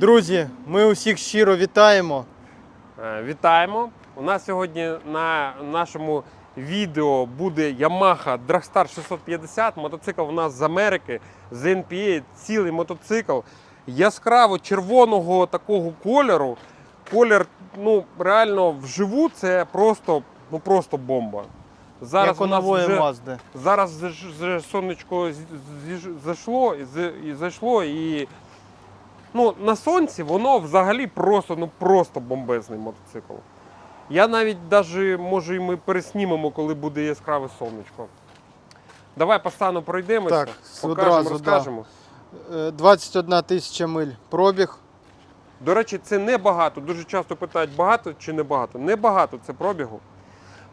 Друзі, ми усіх щиро вітаємо. Е, Вітаємо! У нас сьогодні на нашому відео буде Yamaha Dragstar 650. Мотоцикл у нас з Америки, з NPA, цілий мотоцикл. Яскраво червоного такого кольору. Колір, ну, реально вживу це просто, ну, просто бомба. Зараз як у нас вже, Мазди. зараз же ж- же сонечко з- зіж- зайшло, і з- і зайшло і ну, на сонці воно взагалі просто, ну, просто бомбезний мотоцикл. Я навіть даже, може, і ми переснімемо, коли буде яскраве сонечко. Давай по стану пройдемося, Так, покажемо, одразу, розкажемо. Е, 21 тисяча миль пробіг. До речі, це небагато. Дуже часто питають, багато чи не багато. Небагато це пробігу.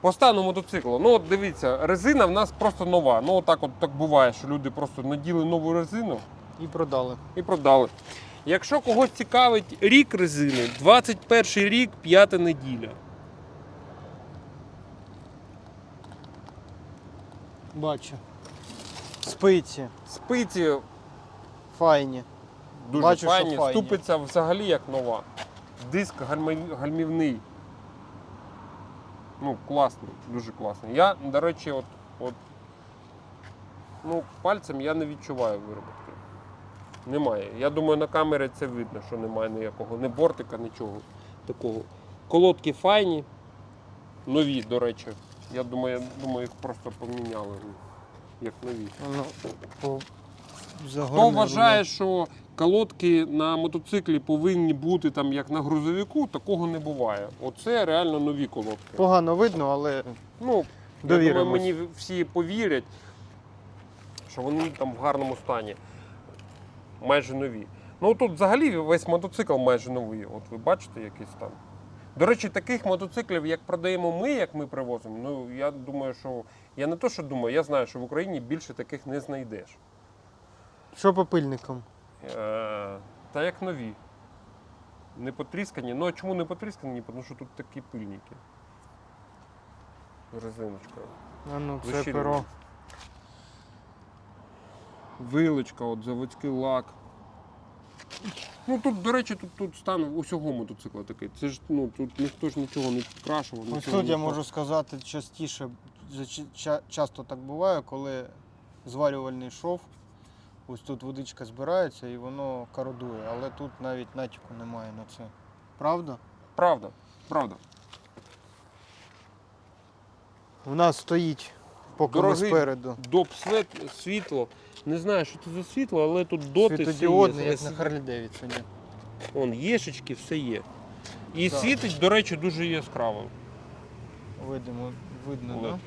По стану мотоциклу, ну от дивіться, резина в нас просто нова. Ну, отак от так буває, що люди просто наділи нову резину І продали. і продали. Якщо когось цікавить рік резини, 21 рік, п'ята неділя. Бачу. Спиці. Спиці Файні. дуже Бачу, що файні, файні. ступиця взагалі як нова. Диск гальмів- гальмівний. Ну, класний, дуже класний. Я, до речі, от, от ну, пальцем я не відчуваю вироботки. Немає. Я думаю, на камері це видно, що немає ніякого, ні бортика, нічого такого. Колодки файні, нові, до речі. Я думаю, я думаю, їх просто поміняли. Як нові. Ну. Хто вважає, що колодки на мотоциклі повинні бути там як на грузовику, такого не буває. Оце реально нові колодки. Погано видно, але Ну, я думаю, мені всі повірять, що вони там в гарному стані. Майже нові. Ну тут взагалі весь мотоцикл майже новий. От ви бачите якийсь там. До речі, таких мотоциклів, як продаємо ми, як ми привозимо, ну я думаю, що я не то, що думаю, я знаю, що в Україні більше таких не знайдеш. що по пильникам? Е, Та як нові. Не потріскані. Ну а чому не потріскані? Тому що тут такі пильники. З резиночкою. А ну, це перо. Вилочка, от заводський лак. Ну тут, до речі, тут, тут стан усього мотоцикла такий. Це ж ну тут ніхто ж нічого не підкрашував. Ось тут я можу сказати частіше, часто так буває, коли зварювальний шов, ось тут водичка збирається і воно кородує, але тут навіть натяку немає на це. Правда? Правда, правда. У нас стоїть, поки Дорогий ми спереду. Доп світло. Не знаю, що це за світло, але тут доти Світодіодний, як на Харлі Девідсоні. Вон, єшечки, все є. І Так. світить, до речі, дуже яскраво. Видимо, видно, да?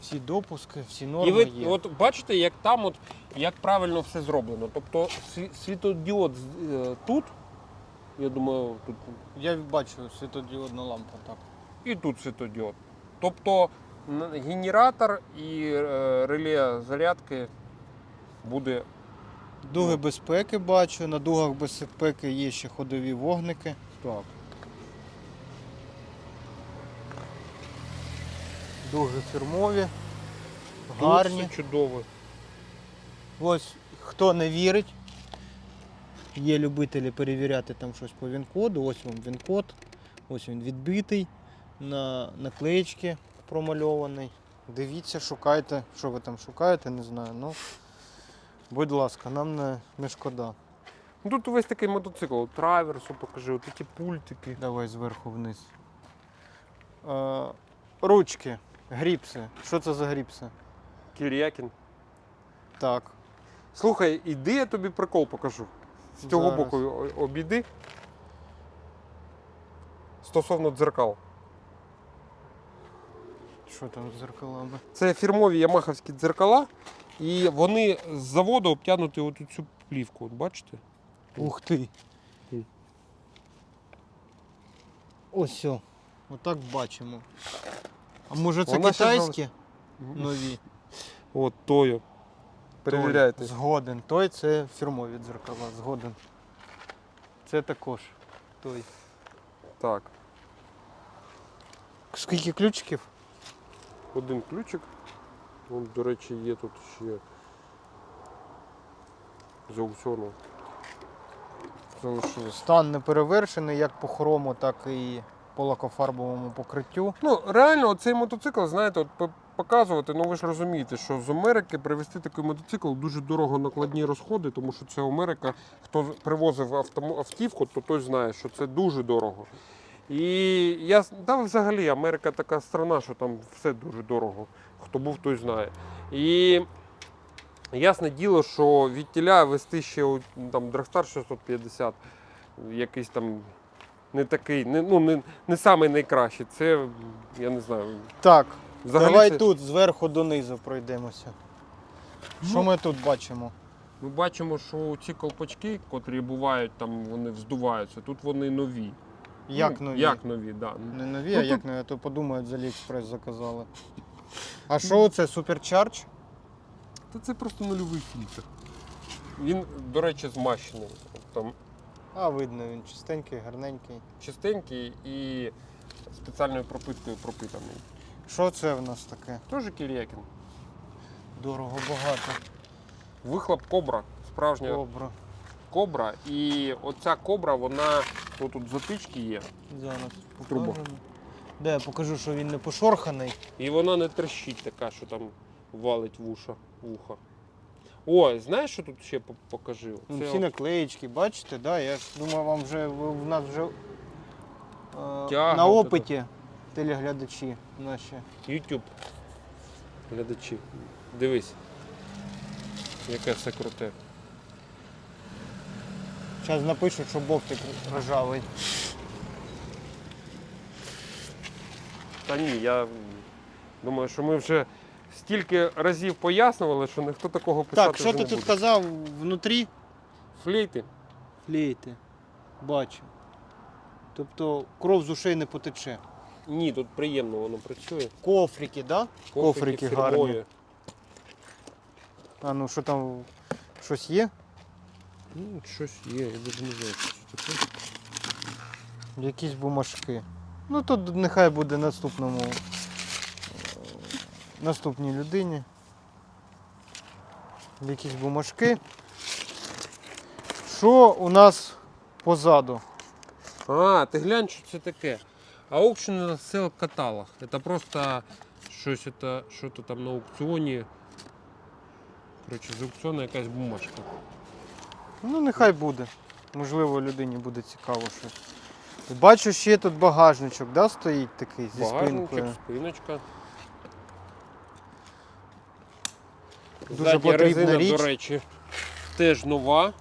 Всі допуски, всі І ви є. от бачите, як там от, як правильно все зроблено. Тобто світодіод е, тут, я думаю, тут Я бачу світодіодна лампа, так. і тут світодіод. Тобто генератор і е, реле зарядки буде. Дуги Ну. безпеки бачу, на дугах безпеки є ще ходові вогники. Так. Дуги фірмові, Гарні. гарні. чудово. Ось хто не вірить, є любителі перевіряти там щось по він-коду. Ось вам він-код, ось він відбитий, на наклеєчки промальований. Дивіться, шукайте, що ви там шукаєте, не знаю. Ну, будь ласка, нам не, не шкода. Ну, Тут весь такий мотоцикл, траверсу покажи, ці пультики. Давай зверху вниз. Е, ручки, гріпси. Що це за гріпси? Кірякін. Так. Слухай, іди я тобі прикол покажу. З цього Зараз. боку обійди. Стосовно дзеркал. Що там з зеркалами? Це фірмові ямаховські дзеркала, і вони з заводу обтягнуті от цю плівку. От бачите? Ух ти. Ось все. Отак бачимо. А може це Вона ще китайські нові? От тою. Перевіряйте. Той Згоден. Той це фірмові дзеркала. Згоден. Це також той. Так. Скільки ключиків? Один ключик. От, до речі, є тут ще з аукціону. Стан не перевершений як по хрому, так і по лакофарбовому покриттю. Ну, реально, цей мотоцикл, знаєте, от показувати, ну ви ж розумієте, що з Америки привезти такий мотоцикл дуже дорого накладні розходи, тому що це Америка. Хто привозив автівку, то той знає, що це дуже дорого. І я та взагалі Америка така страна, що там все дуже дорого. Хто був, той знає. І ясне діло, що від тіля вести ще там Драгстар 650, якийсь там не такий, не, ну, не, не самий найкращий. Це, я не знаю. Так, Взагалі давай це- тут зверху донизу пройдемося. Що Ну. ми тут бачимо? Ми бачимо, що ці колпачки, котрі бувають, там вони вздуваються, тут вони нові. Як Ну, нові? Як нові, да. Не нові, Ну, а тут- як нові, а то подумають, з Аліекспрес заказали. А що це суперчардж? Та це просто нульовий фільтр. Він, до речі, змащений. Там А, видно, він чистенький, гарненький. чистенький і спеціальною пропиткою пропитаний. Що це в нас таке? Теж Кір'якін. Дорого багато. Вихлоп кобра. Справжня Добре. кобра. І оця кобра, вона ну, тут затички є. Зараз Труба. покажемо. Де я покажу, що він не пошорханий. І вона не трещить така, що там валить вуша, вуха. Ой, знаєш, що тут ще по- покажи? Ну, Це Всі наклеїчки, бачите, да? я ж думаю, вам вже ви- в нас вже е, на опиті телеглядачі наші. YouTube. Глядачі. Дивись. Яке все круте. Зараз напишуть, що бовтик ржавий. Та ні, я думаю, що ми вже стільки разів пояснювали, що ніхто такого писати Так, що ти тут буде. казав внутрі? Флейти. Флейти. Бачу. Тобто кров з ушей не потече. Ні, тут приємно воно працює. Кофрики, да? Кофрики гарні. А ну що там щось є? Ну, щось є, я навіть не знаю, що це таке. Якісь бумажки. Ну тут нехай буде наступному. е, Наступній людині. Якісь бумажки. Що у нас позаду? А, ти глянь, що це таке. Аукшн sell каталог. Це просто щось, это, що то там на аукціоні. Коротше, з аукціону якась бумажка. Ну, нехай буде. Можливо, людині буде цікаво щось. Бачу, ще тут багажничок, да, стоїть такий зі Багажничок, спинкою. спиночка. Дуже Задня потрібна резина, річ. до речі, теж нова.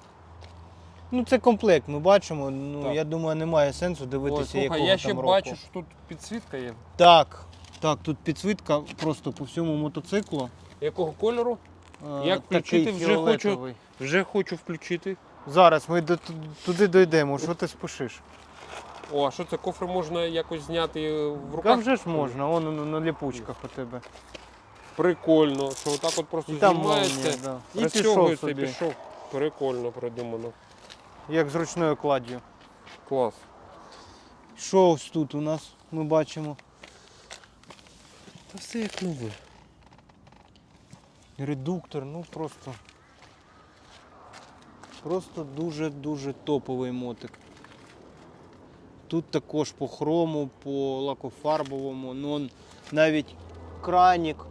Ну, це комплект, ми бачимо. Ну, Так. я думаю, немає сенсу дивитися, Ой, слухай, якого я ще там року. бачу, що тут підсвітка є. Так, так, тут підсвітка просто по всьому мотоциклу. Якого кольору? Е, Як включити? Вже хочу. Вже хочу включити. Зараз ми до, туди дійдемо. Що ти спішиш? О, а що це кофр можна якось зняти в Там руках? вже ж можна, вон на, на ліпучках у тебе. Прикольно, що отак от просто І там знімається. молнія, да. І пішов собі, пішов. Прикольно придумано. як з ручною кладдю. Клас. Що ось тут у нас ми бачимо? Та все як нове. Редуктор, ну просто. Просто дуже-дуже топовий мотик. Тут також по хрому, по лакофарбовому, ну он навіть кранік.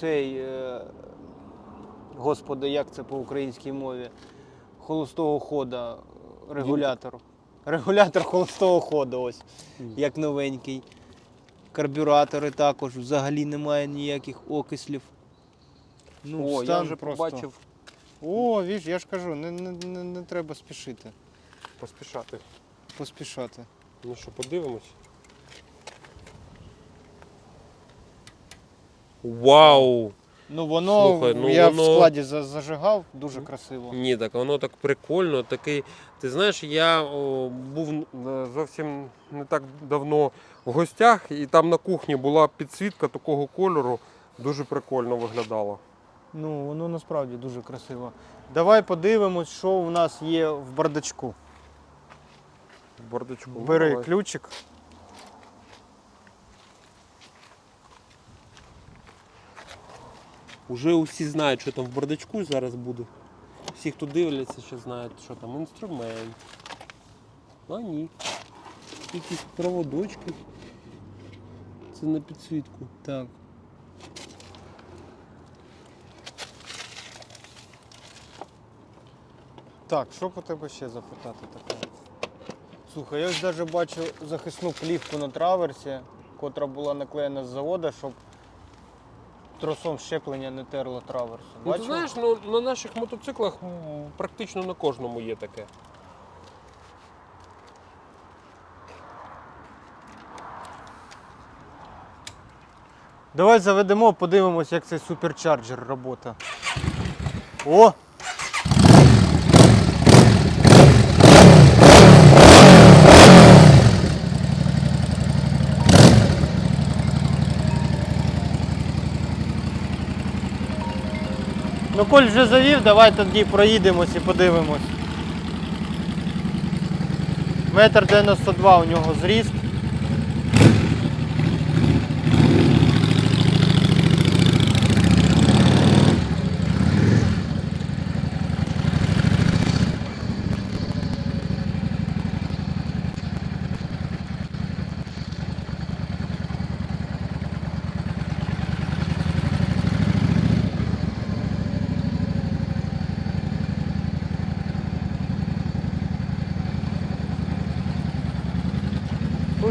Цей, е, господи, як це по українській мові? Холостого хода е, регулятор. Регулятор холостого ходу, ось, як новенький. Карбюратори також, взагалі немає ніяких окислів. Ну, О, я стан вже просто... побачив О, віж, я ж кажу, не, не, не, не треба спішити, поспішати. поспішати. Ну що, подивимось. Вау! Ну воно, Слухай, ну я воно- в складі за- зажигав, дуже красиво. Ні, так воно так прикольно. Такий. Ти знаєш, я о, був е, зовсім не так давно в гостях, і там на кухні була підсвітка такого кольору. Дуже прикольно виглядало. Ну, воно насправді дуже красиво. Давай подивимось, що у нас є в бардачку. В бардачку. Ну, Бери давай. ключик. Уже усі знають, що там в бардачку зараз буде. Всі, хто дивляться, ще знають, що там інструмент. А ні. Якісь проводочки. Це на підсвітку. Так. Так, що по тебе ще запитати таке? Слухай, я ось навіть бачу захисну плівку на траверсі, котра була наклеєна з заводу, щоб тросом щеплення не терло траверсу. Ну, ти Бачив? знаєш, ну, на наших мотоциклах м, практично на кожному є таке. Давай заведемо, подивимось, як цей суперчарджер робота. О! Ну, коль вже завів, давай тоді проїдемось і подивимось. Метр 92 у нього зріст.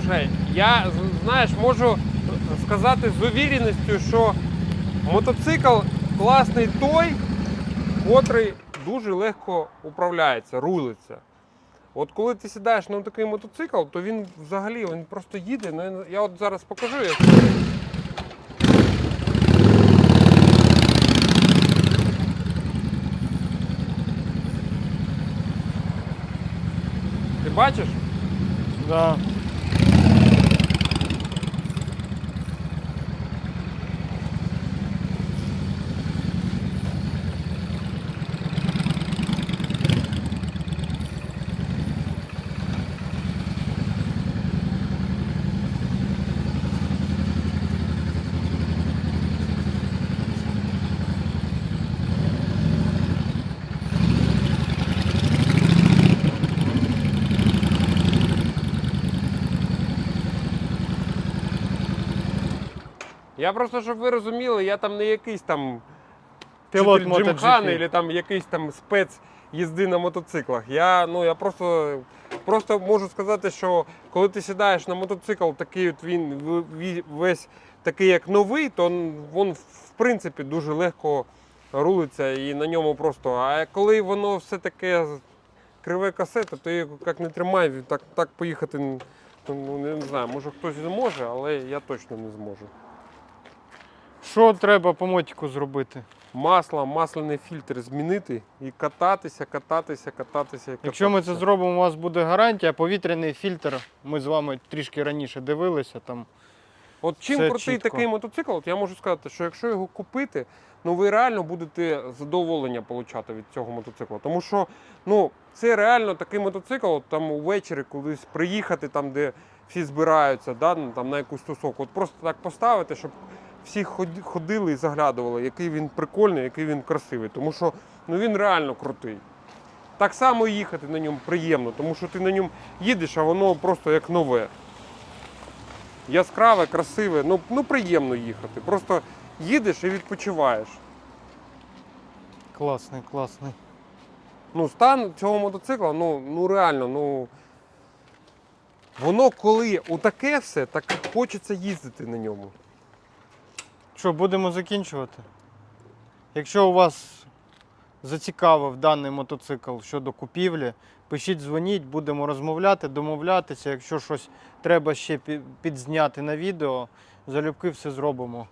Слушай, я знаєш, можу сказати з увіреністю, що мотоцикл класний той, котрий дуже легко управляється, рулиться. От коли ти сідаєш на такий мотоцикл, то він взагалі він просто їде. Ну, я- я от зараз покажу. як- Ти бачиш? Да. Я просто, щоб ви розуміли, я там не якийсь там Пілот Джимхан, або там якийсь там спец їзди на мотоциклах. Я, ну, я просто, просто можу сказати, що коли ти сідаєш на мотоцикл, такий от він ві- весь такий як новий, то він в принципі дуже легко рулиться і на ньому просто. А коли воно все таке криве касета, то його як не тримай, так, так поїхати. Ну, не знаю, може хтось зможе, але я точно не зможу. Що треба по мотику зробити? масло, масляний фільтр змінити і кататися, кататися, кататися. Якщо ми це зробимо, у вас буде гарантія. Повітряний фільтр. Ми з вами трішки раніше дивилися там. От чим все крутий чітко. такий мотоцикл, от я можу сказати, що якщо його купити, ну ви реально будете задоволення отримати від цього мотоцикла. Тому що ну, це реально такий мотоцикл, от там увечері кудись приїхати, там, де всі збираються, да, ну, там, на якусь тусовку. От просто так поставити, щоб всі ходили і заглядували, який він прикольний, який він красивий. Тому що ну, він реально крутий. Так само і їхати на ньому приємно, тому що ти на ньому їдеш, а воно просто як нове. Яскраве, красиве, ну, ну приємно їхати. Просто їдеш і відпочиваєш. Класний, класний. Ну, стан цього мотоцикла, ну, ну реально, ну. Воно коли отаке все, так хочеться їздити на ньому. Що, будемо закінчувати? Якщо у вас зацікавив даний мотоцикл щодо купівлі, пишіть, дзвоніть, будемо розмовляти, домовлятися. Якщо щось треба ще підзняти на відео, залюбки все зробимо.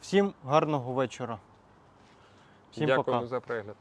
Всім гарного вечора. Всім Дякуємо пока. за перегляд.